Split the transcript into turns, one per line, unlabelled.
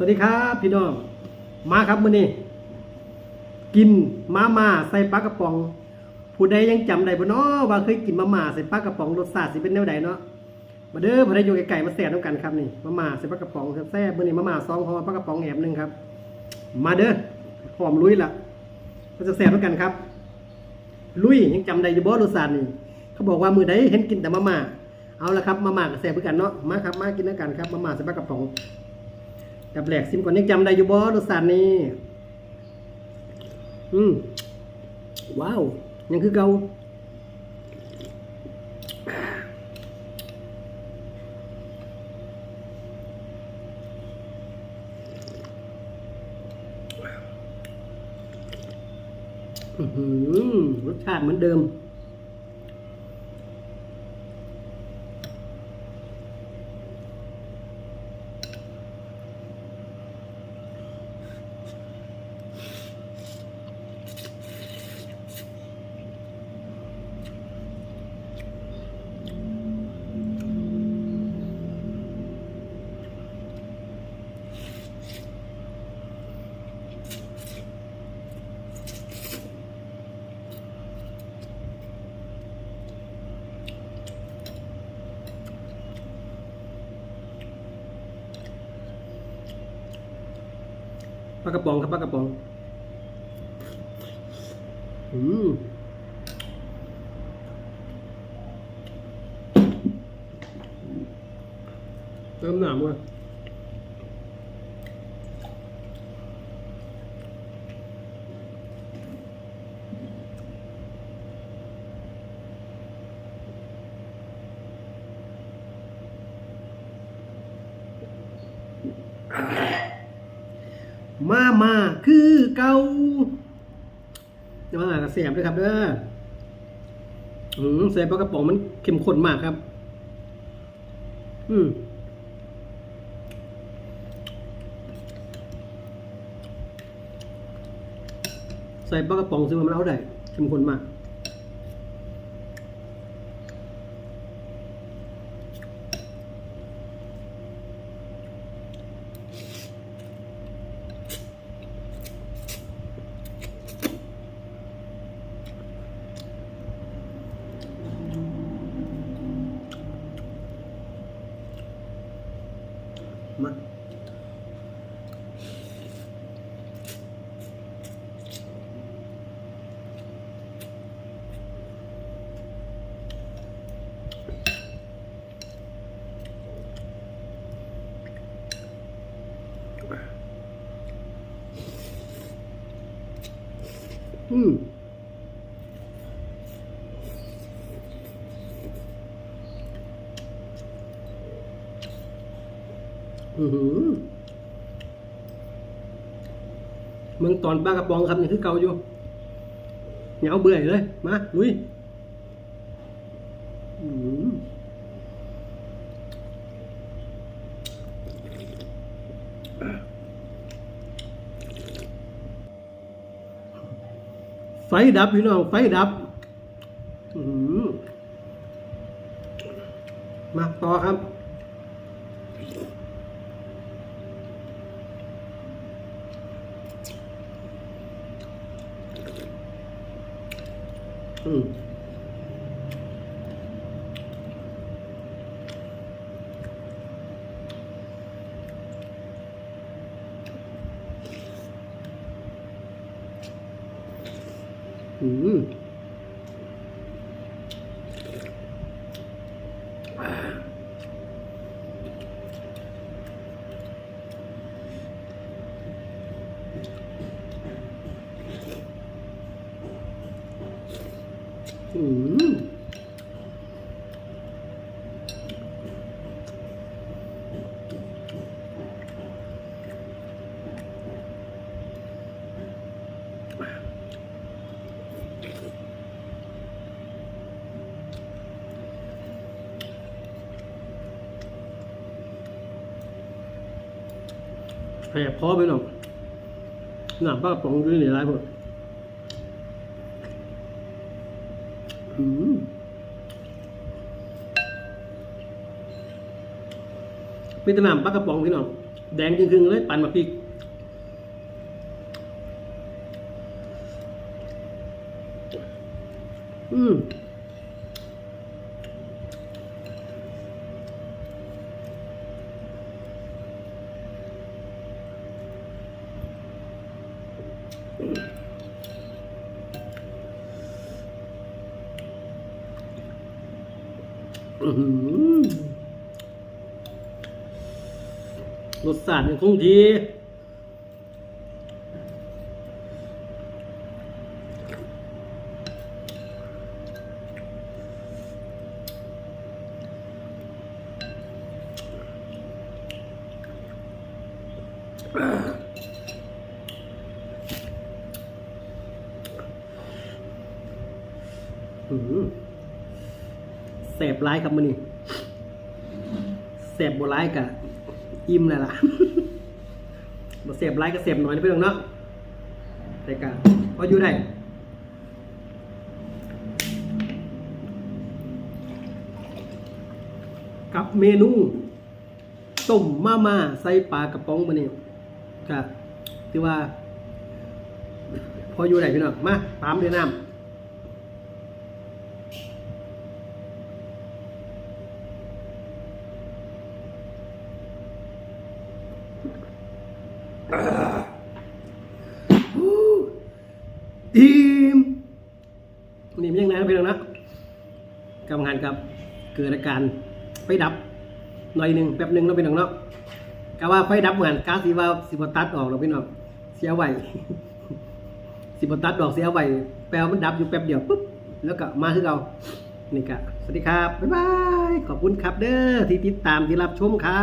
สวัสดีครับพี่น้อง มาครับมื้อนี้กินมาม่าใส่ปลากระป๋อง ผู้ใดยังจำได้บ่เนาะว่าเคยกินมาม่าใส่ปลากระป๋องรสชาติสิเป็นแนวใดเนาะมาเด้อผู้ใดอยู่ไกลๆมาแซ่บน้ำกันครับนี่มาม่าใส่ปลากระป๋องแซ่บมื้อนี้มาม่าสองห่อปลากระป๋องแหนมหนึงครับ มาเด้อหอมลุยละเราจะแซ่บน้ำกันครับ ลุยยังจำได้อยู่บ่รสชาตินี่เขาบอกว่ามือใดเห็นกินแต่มาม่าเอาละครับมาม่ากับแซ่บเหมือนกันเนาะมาครับมากินด้วยกันครับมาม่าใส่ปลากระป๋อง จับแหลกซิมก่อนยังจำได้อยู่บ่รสชาตินี้อืมว้าว ยังคือเกาอื้อหือรสชาติเหมือนเดิม ลากระป๋องครับปลากระป๋องอืมเติมหนามว่ะ มามาคือเกาจะมาหากระเสียบด้วยครับเด้ออืมใส่ปลากระป๋องมันเข้มข้นมากครับ อืมใส่ปลากระป๋องซึ่งมันเอาได้เข้มข้นมาก มา อืม อือหือ เมืองตอนปลากระป๋องครับนี่คือเก่าอยู่เหนียวเบื่อเลย มาลุยไฟดับพี่น้องไฟดับมาต่อครับ อืม อืมแผลพอไปหรอกหนาป้ากระป๋องอยู่ในร้ายหมด อืมเป็นตนามปลากระป๋องพี่น้อง แดงจริงๆเลย ปั่นมาพริกอืมอื้อหือ รสชาติยังคงดีอื้อหือ แสบร้ายครับมันนี่แสบบร้ายกะอิ่มเลยล่ะบ่แสบร้ายก็แสบหน่อยนะเพื่อนเนาะแต่กะพออยู่ได้กับเมนูต้มมาม่าใส่ปลากระป๋องมาเนี่ยก็ถือว่า พออยู่ได้พี่น้องมาตามด้วยน้ำ ทีม นี่มันยังนะพี่น้องนะกำงานกับเกิดอาการไฟดับหน่อยหนึ่งแป๊บหนึ่งแล้วพี่น้องเนาะกะว่าไฟดับเหมือนก๊าซสีว่าสิบตัดออกแล้วพี่น้องเสียไหวสิบตัดออกเสียไหวแปลว่ามันดับอยู่แป๊บเดียวปุ๊บแล้วก็มาคือเรานี่กะสวัสดีครับบ๊ายบายขอบคุณครับเด้อที่ติดตามที่รับชมครับ